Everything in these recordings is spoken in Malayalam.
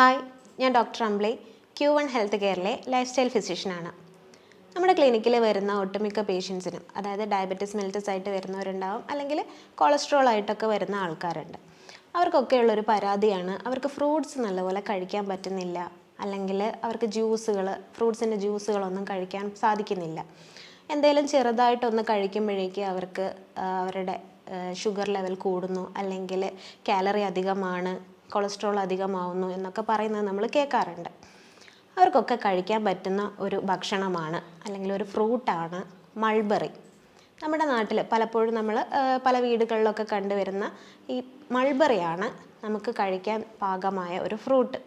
ഹായ് ഞാൻ doctor Ambili Q one health കെയറിലെ lifestyle ഫിസിഷ്യനാണ്. നമ്മുടെ ക്ലിനിക്കിൽ വരുന്ന ഒട്ടുമിക്ക പേഷ്യൻസിനും അതായത് ഡയബറ്റിസ് മെൽറ്റസ് ആയിട്ട് വരുന്നവരുണ്ടാവും അല്ലെങ്കിൽ കൊളസ്ട്രോൾ ആയിട്ടൊക്കെ വരുന്ന ആൾക്കാരുണ്ട്. അവർക്കൊക്കെ ഉള്ളൊരു പരാതിയാണ് അവർക്ക് ഫ്രൂട്ട്സ് നല്ലപോലെ കഴിക്കാൻ പറ്റുന്നില്ല അല്ലെങ്കിൽ അവർക്ക് ജ്യൂസുകൾ ഫ്രൂട്ട്സിന്റെ ജ്യൂസുകളൊന്നും കഴിക്കാൻ സാധിക്കുന്നില്ല. എന്തെങ്കിലും ചെറുതായിട്ടൊന്ന് കഴിക്കുമ്പോഴേക്ക് അവർക്ക് അവരുടെ ഷുഗർ ലെവൽ കൂടുന്നു അല്ലെങ്കിൽ കാലറി അധികമാണ് കൊളസ്ട്രോൾ അധികമാവുന്നു എന്നൊക്കെ പറയുന്നത് നമ്മൾ കേൾക്കാറുണ്ട്. അവർക്കൊക്കെ കഴിക്കാൻ പറ്റുന്ന ഒരു ഭക്ഷണമാണ് അല്ലെങ്കിൽ ഒരു ഫ്രൂട്ടാണ് മൾബറി. നമ്മുടെ നാട്ടിൽ പലപ്പോഴും നമ്മൾ പല വീടുകളിലൊക്കെ കണ്ടുവരുന്ന ഈ മൾബറിയാണ് നമുക്ക് കഴിക്കാൻ പാകമായ ഒരു ഫ്രൂട്ട്.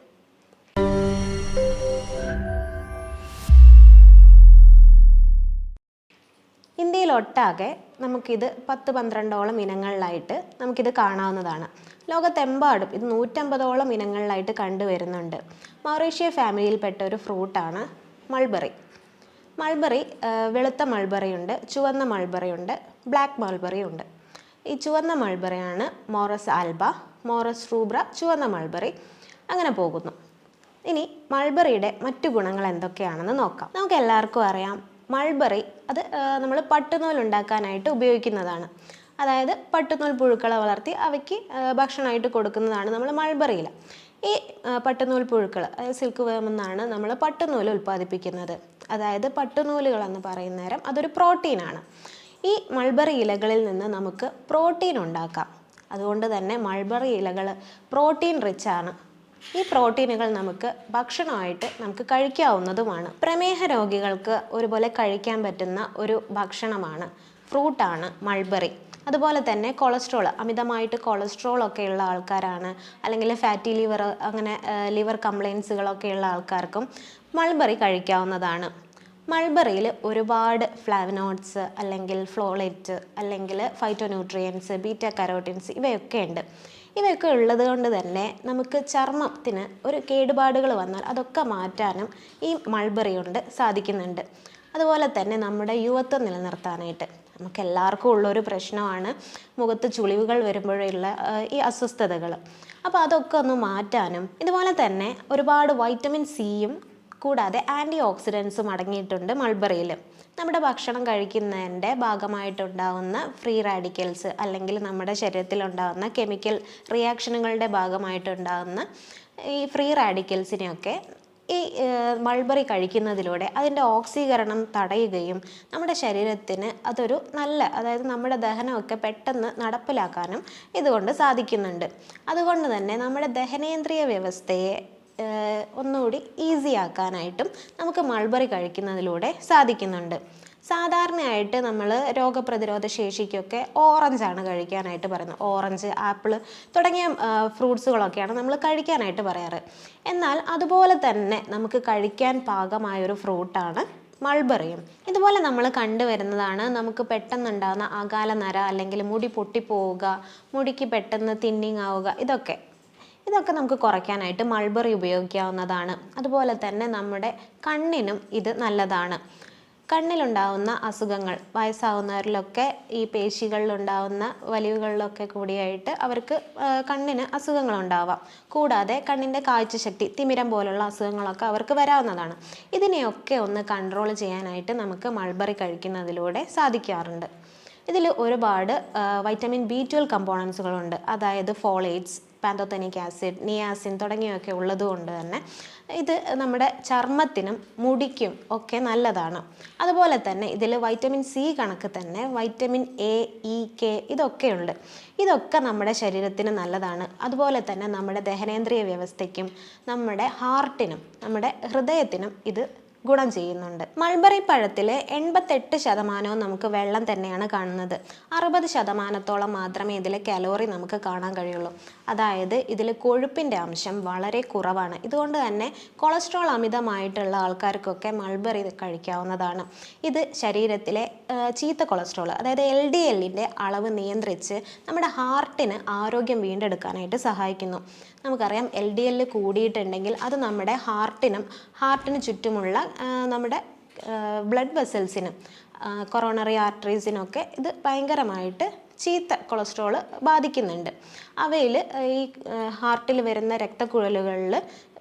ഇന്ത്യയിലൊട്ടാകെ നമുക്കിത് പത്ത് പന്ത്രണ്ടോളം ഇനങ്ങളിലായിട്ട് നമുക്കിത് കാണാവുന്നതാണ്. ലോകത്തെമ്പാടും ഇത് നൂറ്റമ്പതോളം ഇനങ്ങളിലായിട്ട് കണ്ടുവരുന്നുണ്ട്. മൗറീഷ്യ ഫാമിലിയിൽപ്പെട്ട ഒരു ഫ്രൂട്ടാണ് മൾബറി. മൾബറി വെളുത്ത മൾബറിയുണ്ട് ചുവന്ന മൾബറിയുണ്ട് ബ്ലാക്ക് മൾബറി ഉണ്ട് ഈ ചുവന്ന മൾബറിയാണ് മോറസ് ആൽബ മോറസ് റൂബ്ര ചുവന്ന മൾബറി. അങ്ങനെ പോകുന്നു. ഇനി മൾബറിയുടെ മറ്റു ഗുണങ്ങൾ എന്തൊക്കെയാണെന്ന് നോക്കാം. നമുക്ക് എല്ലാവർക്കും അറിയാം മൾബറി അത് നമ്മൾ പട്ടുനൂൽ ഉണ്ടാക്കാനായിട്ട് ഉപയോഗിക്കുന്നതാണ്. അതായത് പട്ടുനൂൽ പുഴുക്കളെ വളർത്തി അവയ്ക്ക് ഭക്ഷണമായിട്ട് കൊടുക്കുന്നതാണ് നമ്മൾ മൾബറിയിൽ ഈ പട്ടുനൂൽ പുഴുക്കൾ സിൽക്ക് വേം എന്നാണ് നമ്മൾ പട്ടുനൂൽ ഉൽപ്പാദിപ്പിക്കുന്നത്. അതായത് പട്ടുനൂലുകൾ എന്ന് പറയുന്ന നേരം അതൊരു പ്രോട്ടീനാണ് ഈ മൾബറി ഇലകളിൽ നിന്ന് നമുക്ക് പ്രോട്ടീൻ ഉണ്ടാക്കാം. അതുകൊണ്ട് തന്നെ മൾബറി ഇലകൾ പ്രോട്ടീൻ റിച്ച് ആണ്. ഈ പ്രോട്ടീനുകൾ നമുക്ക് ഭക്ഷണമായിട്ട് നമുക്ക് കഴിക്കാവുന്നതുമാണ്. പ്രമേഹ രോഗികൾക്ക് ഒരുപോലെ കഴിക്കാൻ പറ്റുന്ന ഒരു ഭക്ഷണമാണ് ഫ്രൂട്ടാണ് മൾബറി. അതുപോലെ തന്നെ കൊളസ്ട്രോൾ അമിതമായിട്ട് കൊളസ്ട്രോൾ ഒക്കെ ഉള്ള ആൾക്കാരാണ്. അല്ലെങ്കിൽ ഫാറ്റി ലിവർ അങ്ങനെ ലിവർ കംപ്ലയിൻസുകളൊക്കെ ഉള്ള ആൾക്കാർക്കും മൾബറി കഴിക്കാവുന്നതാണ്. മൾബറിയിൽ ഒരുപാട് ഫ്ലാവനോട്സ് അല്ലെങ്കിൽ ഫ്ലോളേറ്റ് അല്ലെങ്കിൽ ഫൈറ്റോന്യൂട്രിയൻസ് ബീറ്റ കരോട്ടിൻസ് ഇവയൊക്കെ ഉണ്ട്. ഇവയൊക്കെ ഉള്ളത് കൊണ്ട് തന്നെ നമുക്ക് ചർമ്മത്തിന് ഒരു കേടുപാടുകൾ വന്നാൽ അതൊക്കെ മാറ്റാനും ഈ മൾബറി കൊണ്ട് സാധിക്കുന്നുണ്ട്. അതുപോലെ തന്നെ നമ്മുടെ യുവത്വം നിലനിർത്താനായിട്ട്. നമുക്ക് എല്ലാവർക്കും ഉള്ളൊരു പ്രശ്നമാണ് മുഖത്ത് ചുളിവുകൾ വരുമ്പോഴുള്ള ഈ അസ്വസ്ഥതകൾ അപ്പോൾ അതൊക്കെ ഒന്ന് മാറ്റാനും ഇതുപോലെ തന്നെ ഒരുപാട് വൈറ്റമിൻ സിയും കൂടാതെ ആന്റി ഓക്സിഡൻസും അടങ്ങിയിട്ടുണ്ട് മൾബറിയിൽ നമ്മുടെ ഭക്ഷണം കഴിക്കുന്നതിന്റെ ഭാഗമായിട്ടുണ്ടാവുന്ന ഫ്രീ റാഡിക്കൽസ് അല്ലെങ്കിൽ നമ്മുടെ ശരീരത്തിലുണ്ടാകുന്ന കെമിക്കൽ റിയാക്ഷനുകളുടെ ഭാഗമായിട്ടുണ്ടാകുന്ന ഈ ഫ്രീ റാഡിക്കൽസിനെയൊക്കെ ഈ മൾബറി കഴിക്കുന്നതിലൂടെ അതിന്റെ ഓക്സീകരണം തടയുകയും നമ്മുടെ ശരീരത്തിന് അതൊരു നല്ല അതായത് നമ്മുടെ ദഹനമൊക്കെ പെട്ടെന്ന് നടപ്പിലാക്കാനും ഇതുകൊണ്ട് സാധിക്കുന്നുണ്ട്. അതുകൊണ്ട് തന്നെ നമ്മുടെ ദഹനേന്ദ്രിയ വ്യവസ്ഥയെ ഒന്നുകൂടി ഈസി ആക്കാനായിട്ടും നമുക്ക് മൾബറി കഴിക്കുന്നതിലൂടെ സാധിക്കുന്നുണ്ട്. സാധാരണയായിട്ട് നമ്മൾ രോഗപ്രതിരോധ ശേഷിക്കൊക്കെ ഓറഞ്ചാണ് കഴിക്കാനായിട്ട് പറയുന്നത്. ഓറഞ്ച് ആപ്പിൾ തുടങ്ങിയ ഫ്രൂട്ട്സുകളൊക്കെയാണ് നമ്മൾ കഴിക്കാനായിട്ട് പറയാറ്. എന്നാൽ അതുപോലെ തന്നെ നമുക്ക് കഴിക്കാൻ പാകമായൊരു ഫ്രൂട്ടാണ് മൾബറിയും. ഇതുപോലെ നമ്മൾ കണ്ടുവരുന്നതാണ് നമുക്ക് പെട്ടെന്നുണ്ടാകുന്ന അകാല നര അല്ലെങ്കിൽ മുടി പൊട്ടിപ്പോവുക മുടിക്ക് പെട്ടെന്ന് തിന്നിങ് ആവുക ഇതൊക്കെ. ഇതൊക്കെ നമുക്ക് കുറയ്ക്കാനായിട്ട് മൾബറി ഉപയോഗിക്കാവുന്നതാണ്. അതുപോലെ തന്നെ നമ്മുടെ കണ്ണിനും ഇത് നല്ലതാണ്. കണ്ണിലുണ്ടാവുന്ന അസുഖങ്ങൾ വയസ്സാവുന്നവരിലൊക്കെ ഈ പേശികളിലുണ്ടാവുന്ന വലിവുകളിലൊക്കെ കൂടിയായിട്ട് അവർക്ക് കണ്ണിന് അസുഖങ്ങളുണ്ടാവാം. കൂടാതെ കണ്ണിന്റെ കാഴ്ചശക്തി തിമിരം പോലുള്ള അസുഖങ്ങളൊക്കെ അവർക്ക് വരാവുന്നതാണ്. ഇതിനെയൊക്കെ ഒന്ന് കൺട്രോൾ ചെയ്യാനായിട്ട് നമുക്ക് മൾബറി കഴിക്കുന്നതിലൂടെ സാധിക്കാറുണ്ട്. ഇതിൽ ഒരുപാട് വൈറ്റമിൻ ബി ട്വൽവ് കമ്പോണൻസുകളുണ്ട് അതായത് ഫോളേറ്റ്സ് പാന്തോത്തനിക് ആസിഡ് നിയാസിൻ തുടങ്ങിയൊക്കെ ഉള്ളതുകൊണ്ട് തന്നെ ഇത് നമ്മുടെ ചർമ്മത്തിനും മുടിക്കും ഒക്കെ നല്ലതാണ്. അതുപോലെ തന്നെ ഇതിൽ വൈറ്റമിൻ സി കണക്ക് തന്നെ വൈറ്റമിൻ എ ഇ കെ ഇതൊക്കെയുണ്ട് ഇതൊക്കെ നമ്മുടെ ശരീരത്തിന് നല്ലതാണ്. അതുപോലെ തന്നെ നമ്മുടെ ദഹനേന്ദ്രിയ വ്യവസ്ഥയ്ക്കും നമ്മുടെ ഹാർട്ടിനും നമ്മുടെ ഹൃദയത്തിനും ഇത് ഗുണം ചെയ്യുന്നുണ്ട്. മൾബറി പഴത്തിൽ എൺപത്തെട്ട് ശതമാനവും നമുക്ക് വെള്ളം തന്നെയാണ് കാണുന്നത്. അറുപത് ശതമാനത്തോളം മാത്രമേ ഇതിലെ കലോറി നമുക്ക് കാണാൻ കഴിയുള്ളൂ. അതായത് ഇതിൽ കൊഴുപ്പിന്റെ അംശം വളരെ കുറവാണ്. ഇതുകൊണ്ട് തന്നെ കൊളസ്ട്രോൾ അമിതമായിട്ടുള്ള ആൾക്കാർക്കൊക്കെ മൾബറി കഴിക്കാവുന്നതാണ്. ഇത് ശരീരത്തിലെ ചീത്ത കൊളസ്ട്രോൾ അതായത് എൽ ഡി എല്ലിന്റെ അളവ് നിയന്ത്രിച്ച് നമ്മുടെ ഹാർട്ടിന് ആരോഗ്യം വീണ്ടെടുക്കാനായിട്ട് സഹായിക്കുന്നു. നമുക്കറിയാം എൽ ഡി എല്ല് കൂടിയിട്ടുണ്ടെങ്കിൽ അത് നമ്മുടെ ഹാർട്ടിനും ഹാർട്ടിന് ചുറ്റുമുള്ള നമ്മുടെ ബ്ലഡ് വെസൽസിനും കൊറോണറി ആർട്ടറീസിനൊക്കെ ഇത് ഭയങ്കരമായിട്ട് ചീത്ത കൊളസ്ട്രോൾ ബാധിക്കുന്നുണ്ട്. അവയിൽ ഈ ഹാർട്ടിൽ വരുന്ന രക്തക്കുഴലുകളിൽ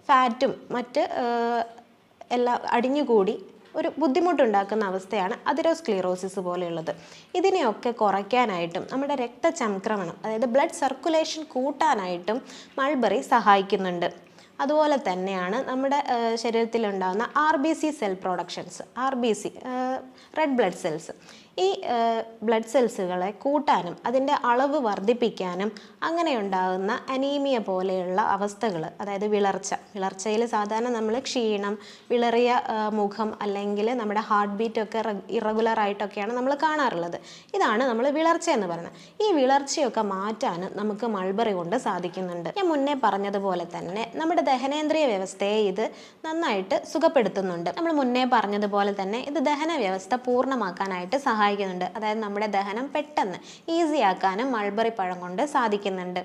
ഫാറ്റും മറ്റ് എല്ലാം അടിഞ്ഞുകൂടി ഒരു ബുദ്ധിമുട്ടുണ്ടാക്കുന്ന അവസ്ഥയാണ് അതിരോസ്ക്ലീറോസിസ് പോലെയുള്ളത്. ഇതിനെയൊക്കെ കുറയ്ക്കാനായിട്ടും നമ്മുടെ രക്തചംക്രമണം അതായത് ബ്ലഡ് സർക്കുലേഷൻ കൂട്ടാനായിട്ടും മൾബറി സഹായിക്കുന്നുണ്ട്. അതുപോലെ തന്നെയാണ് നമ്മുടെ ശരീരത്തിലുണ്ടാകുന്ന R B C cell productions R B C red blood cells. ഈ ബ്ലഡ് സെൽസുകളെ കൂട്ടാനും അതിന്റെ അളവ് വർദ്ധിപ്പിക്കാനും അങ്ങനെ ഉണ്ടാകുന്ന അനീമിയ പോലെയുള്ള അവസ്ഥകൾ അതായത് വിളർച്ച. വിളർച്ചയിൽ സാധാരണ നമ്മൾ ക്ഷീണം വിളറിയ മുഖം അല്ലെങ്കിൽ നമ്മുടെ ഹാർട്ട് ബീറ്റൊക്കെ ഇറഗുലർ ആയിട്ടൊക്കെയാണ് നമ്മൾ കാണാറുള്ളത്. ഇതാണ് നമ്മൾ വിളർച്ച എന്ന് പറയുന്നത്. ഈ വിളർച്ചയൊക്കെ മാറ്റാൻ നമുക്ക് മൾബറി കൊണ്ട് സാധിക്കുന്നുണ്ട്. ഞാൻ മുന്നേ പറഞ്ഞതുപോലെ തന്നെ നമ്മുടെ ദഹനേന്ദ്രിയ വ്യവസ്ഥയെ ഇത് നന്നായിട്ട് സുഖപ്പെടുത്തുന്നുണ്ട്. നമ്മൾ മുന്നേ പറഞ്ഞതുപോലെ തന്നെ ഇത് ദഹന വ്യവസ്ഥ പൂർണമാക്കാനായിട്ട് സഹായിക്കുന്നുണ്ട്. അതായത് നമ്മുടെ ദഹനം പെട്ടെന്ന് ഈസി ആക്കാനും മൾബറി പഴം കൊണ്ട് സാധിക്കുന്നുണ്ട്.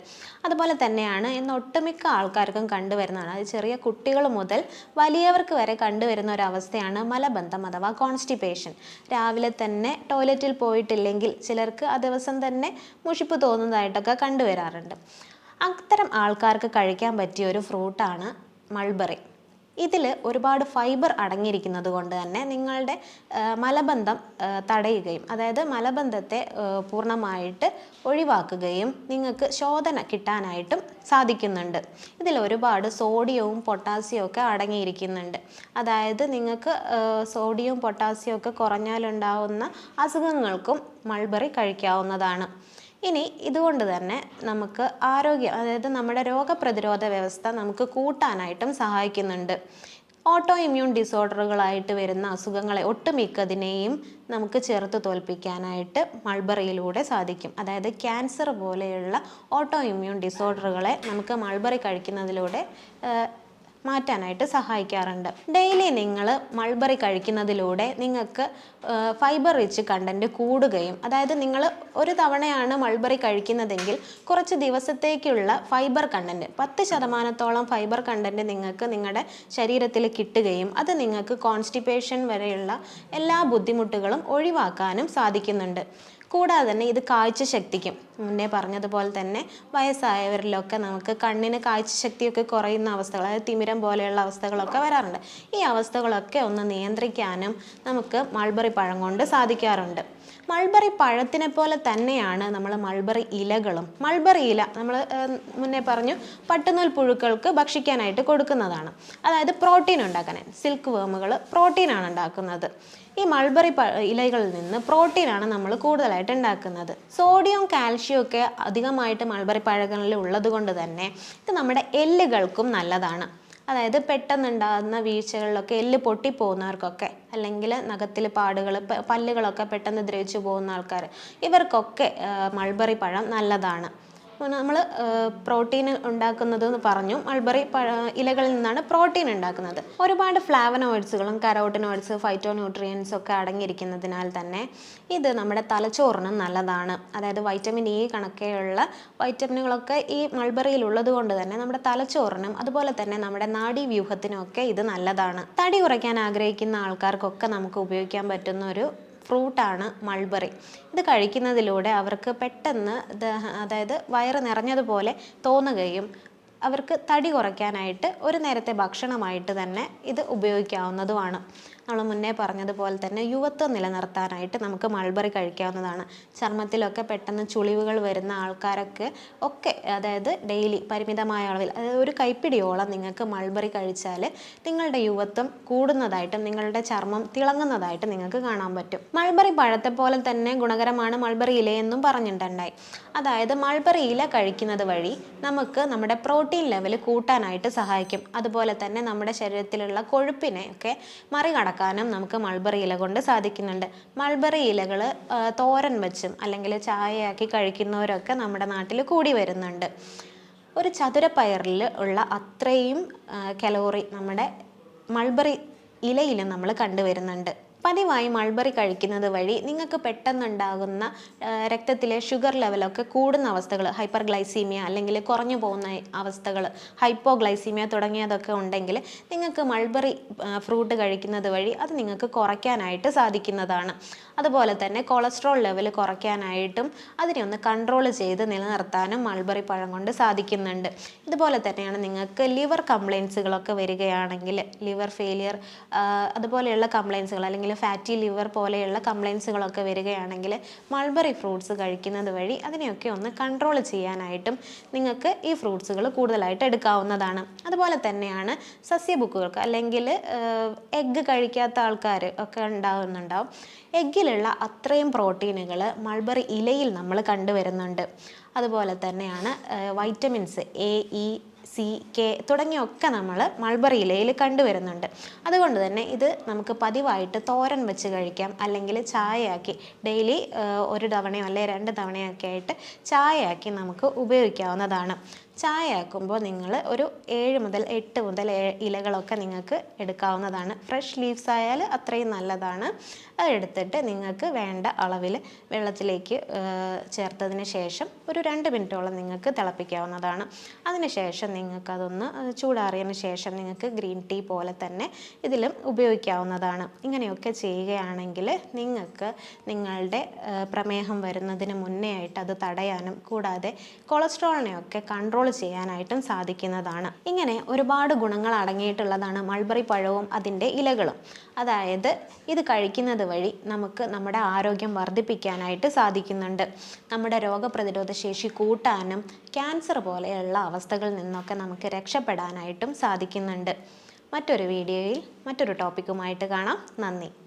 അതുപോലെ തന്നെയാണ് ഇന്ന് ഒട്ടുമിക്ക ആൾക്കാർക്കും കണ്ടുവരുന്നതാണ്. അത് ചെറിയ കുട്ടികൾ മുതൽ വലിയവർക്ക് വരെ കണ്ടുവരുന്ന ഒരു അവസ്ഥയാണ് മലബന്ധം അഥവാ കോൺസ്റ്റിപ്പേഷൻ രാവിലെ തന്നെ ടോയ്ലറ്റിൽ പോയിട്ടില്ലെങ്കിൽ ചിലർക്ക് ആ ദിവസം തന്നെ മുഷിപ്പ് തോന്നുന്നതായിട്ടൊക്കെ കണ്ടുവരാറുണ്ട്. അത്തരം ആൾക്കാർക്ക് കഴിക്കാൻ പറ്റിയ ഒരു ഫ്രൂട്ടാണ് മൾബറി ഇതിൽ ഒരുപാട് ഫൈബർ അടങ്ങിയിരിക്കുന്നത് കൊണ്ട് തന്നെ നിങ്ങളുടെ മലബന്ധം തടയുകയും അതായത് മലബന്ധത്തെ പൂർണമായിട്ട് ഒഴിവാക്കുകയും നിങ്ങൾക്ക് ശോധന കിട്ടാനായിട്ടും സാധിക്കുന്നുണ്ട്. ഇതിൽ ഒരുപാട് സോഡിയവും പൊട്ടാസ്യവും ഒക്കെ അടങ്ങിയിരിക്കുന്നുണ്ട്. അതായത് നിങ്ങൾക്ക് സോഡിയവും പൊട്ടാസ്യവും ഒക്കെ കുറഞ്ഞാലുണ്ടാവുന്ന അസുഖങ്ങൾക്കും മൾബറി കഴിക്കാവുന്നതാണ്. ഇനി ഇതുകൊണ്ട് തന്നെ നമുക്ക് ആരോഗ്യം അതായത് നമ്മുടെ രോഗപ്രതിരോധ വ്യവസ്ഥ നമുക്ക് കൂട്ടാനായിട്ടും സഹായിക്കുന്നുണ്ട്. ഓട്ടോ ഇമ്മ്യൂൺ ഡിസോർഡറുകളായിട്ട് വരുന്ന അസുഖങ്ങളെ ഒട്ടുമിക്കതിനെയും നമുക്ക് ചെറുത്ത് തോൽപ്പിക്കാനായിട്ട് മൾബറിയിലൂടെ സാധിക്കും. അതായത് ക്യാൻസർ പോലെയുള്ള ഓട്ടോ ഇമ്മ്യൂൺ ഡിസോർഡറുകളെ നമുക്ക് മൾബറി കഴിക്കുന്നതിലൂടെ മാറ്റാനായിട്ട് സഹായിക്കാറുണ്ട്. ഡെയിലി നിങ്ങൾ മൾബറി കഴിക്കുന്നതിലൂടെ നിങ്ങൾക്ക് ഫൈബർ റിച്ച് കണ്ടന്റ് കൂടുകയും അതായത് നിങ്ങൾ ഒരു തവണയാണ് മൾബറി കഴിക്കുന്നതെങ്കിൽ കുറച്ച് ദിവസത്തേക്കുള്ള ഫൈബർ കണ്ടന്റ് പത്ത് ശതമാനത്തോളം ഫൈബർ കണ്ടന്റ് നിങ്ങൾക്ക് നിങ്ങളുടെ ശരീരത്തിൽ കിട്ടുകയും അത് നിങ്ങൾക്ക് കോൺസ്റ്റിപ്പേഷൻ വരെയുള്ള എല്ലാ ബുദ്ധിമുട്ടുകളും ഒഴിവാക്കാനും സാധിക്കുന്നുണ്ട്. കൂടാതെ തന്നെ ഇത് കാഴ്ചശക്തിക്കും. മുന്നേ പറഞ്ഞതുപോലെ തന്നെ വയസ്സായവരിലൊക്കെ നമുക്ക് കണ്ണിന് കാഴ്ചശക്തിയൊക്കെ കുറയുന്ന അവസ്ഥകൾ അതായത് തിമിരം പോലെയുള്ള അവസ്ഥകളൊക്കെ വരാറുണ്ട്. ഈ അവസ്ഥകളൊക്കെ ഒന്ന് നിയന്ത്രിക്കാനും നമുക്ക് മൾബറി പഴം കൊണ്ട് സാധിക്കാറുണ്ട്. മൾബറി പഴത്തിനെ പോലെ തന്നെയാണ് നമ്മൾ മൾബറി ഇലകളും. മൾബറി ഇല നമ്മൾ മുന്നേ പറഞ്ഞു പട്ടുനൂൽ പുഴുക്കൾക്ക് ഭക്ഷിക്കാനായിട്ട് കൊടുക്കുന്നതാണ്. അതായത് പ്രോട്ടീൻ ഉണ്ടാക്കാൻ സിൽക്ക് വേമുകൾ പ്രോട്ടീനാണ് ഉണ്ടാക്കുന്നത്. ഈ മൾബറി ഇലകളിൽ നിന്ന് പ്രോട്ടീനാണ് നമ്മൾ കൂടുതലായിട്ട് ഉണ്ടാക്കുന്നത്. സോഡിയം കാൽഷ്യം ഒക്കെ അധികമായിട്ട് മൾബറി പഴങ്ങളിൽ ഉള്ളത് കൊണ്ട് തന്നെ ഇത് നമ്മുടെ എല്ലുകൾക്കും നല്ലതാണ്. അതായത് പെട്ടെന്നുണ്ടാകുന്ന വീഴ്ചകളിലൊക്കെ എല്ല് പൊട്ടിപ്പോകുന്നവർക്കൊക്കെ അല്ലെങ്കിൽ നഖത്തിൽ പാടുകൾ പല്ലുകളൊക്കെ പെട്ടെന്ന് ദ്രവിച്ചു പോകുന്ന ആൾക്കാർ ഇവർക്കൊക്കെ മൾബറി പഴം നല്ലതാണ്. നമ്മൾ പ്രോട്ടീൻ ഉണ്ടാക്കുന്നത് എന്ന് പറഞ്ഞു. മൾബറി ഇലകളിൽ നിന്നാണ് പ്രോട്ടീൻ ഉണ്ടാക്കുന്നത്. ഒരുപാട് ഫ്ലാവനോയിഡ്സുകളും കരോട്ടിനോയിഡ്സ് ഫൈറ്റോ ന്യൂട്രിയൻസ് ഒക്കെ അടങ്ങിയിരിക്കുന്നതിനാൽ തന്നെ ഇത് നമ്മുടെ തലച്ചോറിന് നല്ലതാണ്. അതായത് വൈറ്റമിൻ ഇ കണക്കെയുള്ള വൈറ്റമിനുകളൊക്കെ ഈ മൾബറിയിൽ ഉള്ളത് കൊണ്ട് തന്നെ നമ്മുടെ തലച്ചോറിനും അതുപോലെ തന്നെ നമ്മുടെ നാഡീവ്യൂഹത്തിനും ഒക്കെ ഇത് നല്ലതാണ്. തടി കുറയ്ക്കാൻ ആഗ്രഹിക്കുന്ന ആൾക്കാർക്കൊക്കെ നമുക്ക് ഉപയോഗിക്കാൻ പറ്റുന്ന ഒരു ഫ്രൂട്ടാണ് മൾബറി. ഇത് കഴിക്കുന്നതിലൂടെ അവർക്ക് പെട്ടെന്ന് അതായത് വയറ് നിറഞ്ഞതുപോലെ തോന്നുകയും അവർക്ക് തടി കുറയ്ക്കാനായിട്ട് ഒരു നേരത്തെ ഭക്ഷണമായിട്ട് തന്നെ ഇത് ഉപയോഗിക്കാവുന്നതുമാണ്. നമ്മൾ മുന്നേ പറഞ്ഞതുപോലെ തന്നെ യുവത്വം നിലനിർത്താനായിട്ട് നമുക്ക് മൾബറി കഴിക്കാവുന്നതാണ്. ചർമ്മത്തിലൊക്കെ പെട്ടെന്ന് ചുളിവുകൾ വരുന്ന ആൾക്കാരൊക്കെ ഒക്കെ അതായത് ഡെയിലി പരിമിതമായ അളവിൽ അതായത് ഒരു കൈപ്പിടിയോളം നിങ്ങൾക്ക് മൾബറി കഴിച്ചാൽ നിങ്ങളുടെ യുവത്വം കൂടുന്നതായിട്ടും നിങ്ങളുടെ ചർമ്മം തിളങ്ങുന്നതായിട്ട് നിങ്ങൾക്ക് കാണാൻ പറ്റും. മൾബറി പഴത്തെ പോലെ തന്നെ ഗുണകരമാണ് മൾബറി ഇലയെന്നും പറഞ്ഞിട്ടുണ്ടായി. അതായത് മൾബറി ഇല കഴിക്കുന്നത് വഴി നമുക്ക് നമ്മുടെ പ്രോട്ടീൻ ലെവൽ കൂട്ടാനായിട്ട് സഹായിക്കും. അതുപോലെ തന്നെ നമ്മുടെ ശരീരത്തിലുള്ള കൊഴുപ്പിനെ ഒക്കെ മറികടക്കാനും നമുക്ക് മൾബറി ഇല കൊണ്ട് സാധിക്കുന്നുണ്ട്. മൾബറി ഇലകൾ തോരൻ വെച്ചും അല്ലെങ്കിൽ ചായയാക്കി കഴിക്കുന്നവരൊക്കെ നമ്മുടെ നാട്ടിൽ കൂടി വരുന്നുണ്ട്. ഒരു ചതുരപ്പയറിൽ ഉള്ള അത്രയും കലോറി നമ്മുടെ മൾബറി ഇലയിൽ നമ്മൾ കണ്ടുവരുന്നുണ്ട്. പതിവായി മൾബറി കഴിക്കുന്നത് വഴി നിങ്ങൾക്ക് പെട്ടെന്നുണ്ടാകുന്ന രക്തത്തിലെ ഷുഗർ ലെവലൊക്കെ കൂടുന്ന അവസ്ഥകൾ ഹൈപ്പർ ഗ്ലൈസീമിയ അല്ലെങ്കിൽ കുറഞ്ഞു പോകുന്ന അവസ്ഥകൾ ഹൈപ്പോ ഗ്ലൈസീമിയ തുടങ്ങിയതൊക്കെ ഉണ്ടെങ്കിൽ നിങ്ങൾക്ക് മൾബറി ഫ്രൂട്ട് കഴിക്കുന്നത് വഴി അത് നിങ്ങൾക്ക് കുറയ്ക്കാനായിട്ട് സാധിക്കുന്നതാണ്. അതുപോലെ തന്നെ കൊളസ്ട്രോൾ ലെവൽ കുറയ്ക്കാനായിട്ടും അതിനെ ഒന്ന് കൺട്രോൾ ചെയ്ത് നിലനിർത്താനും മൾബറി പഴം കൊണ്ട് സാധിക്കുന്നുണ്ട്. ഇതുപോലെ തന്നെയാണ് നിങ്ങൾക്ക് ലിവർ കംപ്ലയിൻസുകളൊക്കെ വരികയാണെങ്കിൽ ലിവർ ഫെയിലിയർ അതുപോലെയുള്ള കംപ്ലയിൻസുകൾ അല്ലെങ്കിൽ ഫാറ്റി ലിവർ പോലെയുള്ള കംപ്ലയിൻസുകളൊക്കെ വരികയാണെങ്കിൽ മൾബറി ഫ്രൂട്ട്സ് കഴിക്കുന്നത് വഴി അതിനെയൊക്കെ ഒന്ന് കൺട്രോൾ ചെയ്യാനായിട്ടും നിങ്ങൾക്ക് ഈ ഫ്രൂട്ട്സുകൾ കൂടുതലായിട്ട് എടുക്കാവുന്നതാണ്. അതുപോലെ തന്നെയാണ് സസ്യബുക്കുകൾക്ക് അല്ലെങ്കിൽ എഗ്ഗ് കഴിക്കാത്ത ആൾക്കാർ ഒക്കെ ഉണ്ടാകുന്നുണ്ടാവും എഗ്ഗിലുള്ള അത്രയും പ്രോട്ടീനുകൾ മൾബറി ഇലയിൽ നമ്മൾ കണ്ടുവരുന്നുണ്ട്. അതുപോലെ തന്നെയാണ് vitamins A E C K തുടങ്ങിയൊക്കെ നമ്മൾ മൾബറി ഇലയിൽ കണ്ടുവരുന്നുണ്ട്. അതുകൊണ്ട് തന്നെ ഇത് നമുക്ക് പതിവായിട്ട് തോരൻ വെച്ച് കഴിക്കാം. അല്ലെങ്കിൽ ചായയാക്കി ഡെയിലി ഒരു തവണയോ അല്ലെങ്കിൽ രണ്ട് തവണയൊക്കെ ആയിട്ട് ചായയാക്കി നമുക്ക് ഉപയോഗിക്കാവുന്നതാണ്. ചായയാക്കുമ്പോൾ നിങ്ങൾ ഒരു ഏഴ് മുതൽ എട്ട് മുതൽ ഇലകളൊക്കെ നിങ്ങൾക്ക് എടുക്കാവുന്നതാണ്. ഫ്രഷ് ലീവ്സ് ആയാൽ അത്രയും നല്ലതാണ്. അതെടുത്തിട്ട് നിങ്ങൾക്ക് വേണ്ട അളവിൽ വെള്ളത്തിലേക്ക് ചേർത്തതിന് ശേഷം ഒരു രണ്ട് മിനിറ്റോളം നിങ്ങൾക്ക് തിളപ്പിക്കാവുന്നതാണ്. അതിനുശേഷം നിങ്ങൾക്കതൊന്ന് ചൂടാറിയതിന് ശേഷം നിങ്ങൾക്ക് ഗ്രീൻ ടീ പോലെ തന്നെ ഇതിലും ഉപയോഗിക്കാവുന്നതാണ്. ഇങ്ങനെയൊക്കെ ചെയ്യുകയാണെങ്കിൽ നിങ്ങൾക്ക് നിങ്ങളുടെ പ്രമേഹം വരുന്നതിന് മുന്നേ ആയിട്ട് അത് തടയാനും കൂടാതെ കൊളസ്ട്രോളിനെയൊക്കെ ചെയ്യാനായിട്ടും സാധിക്കുന്നതാണ്. ഇങ്ങനെ ഒരുപാട് ഗുണങ്ങൾ അടങ്ങിയിട്ടുള്ളതാണ് മൾബറി പഴവും അതിന്റെ ഇലകളും. അതായത് ഇത് കഴിക്കുന്നത് വഴി നമുക്ക് നമ്മുടെ ആരോഗ്യം വർദ്ധിപ്പിക്കാനായിട്ട് സാധിക്കുന്നുണ്ട്. നമ്മുടെ രോഗപ്രതിരോധ ശേഷി കൂട്ടാനും ക്യാൻസർ പോലെയുള്ള അവസ്ഥകളിൽ നിന്നൊക്കെ നമുക്ക് രക്ഷപ്പെടാനായിട്ടും സാധിക്കുന്നുണ്ട്. മറ്റൊരു വീഡിയോയിൽ മറ്റൊരു ടോപ്പിക്കുമായിട്ട് കാണാം. നന്ദി.